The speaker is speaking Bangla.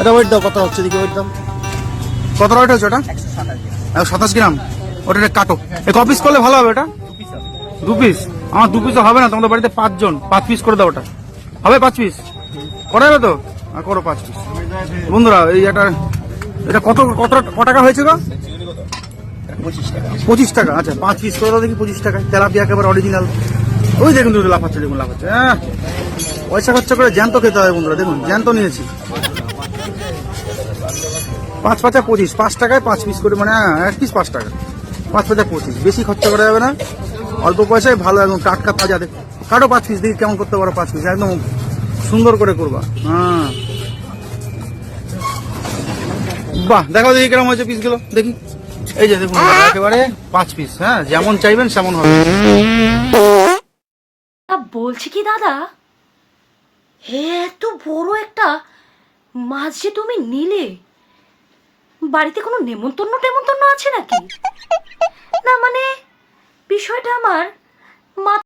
এটা ওয়েট দাও কত হচ্ছে দিকে ওয়েট দাও। কত ওয়েট হচ্ছে ওটা? সাতাশ। গ্রাম? ওটা কাটো। এক পিস করলে ভালো হবে ওটা? দু পিস আমার দু পিস হবে না তোমাদের বাড়িতে পাঁচজন। পাঁচ পিস করে দাও ওটা। হবে পাঁচ পিস করা যাবে তো? আর করো পাঁচ পিস বন্ধুরা এই এটা এটা কত কত ক টাকা হয়েছে গো? পঁচিশ টাকা। আচ্ছা পাঁচ পিস করে দাও দেখি পঁচিশ টাকা তেলাপিয়া একেবারে অরিজিনাল ওই দেখুন দুটো লাফাচ্ছে দেখুন লাফাচ্ছে। হ্যাঁ। পয়সা খরচা করে জ্যান্ত খেতে হবে বন্ধুরা দেখুন জ্যান্ত নিয়েছি। পাঁচ পাঁচা পঁচিশ পাঁচ টাকায় পাঁচ পিস করে মানে হ্যাঁ, এক পিস পাঁচ টাকা। পাঁচ পাঁচা পঁচিশ বেশি খরচা করা যাবে না। অল্প পয়সায় ভালো একদম টাটকা তাজা কাটো পাঁচ পিস দেখি কেমন করতে পারো পাঁচ পিস একদম সুন্দর করে করবা। হ্যাঁ। বাহ দেখো দেখি কেমন হয়েছে পিসগুলো দেখি। এই যে দেখুন একেবারে পাঁচ পিস হ্যাঁ যেমন চাইবেন সেমন হবে। বলছি কি দাদা? এত বড় একটা মাছ যে তুমি নিলে? বাড়িতে কোনো নেমন্তন্ন টেমন্তন্ন আছে নাকি? না মানে বিষয়টা আমার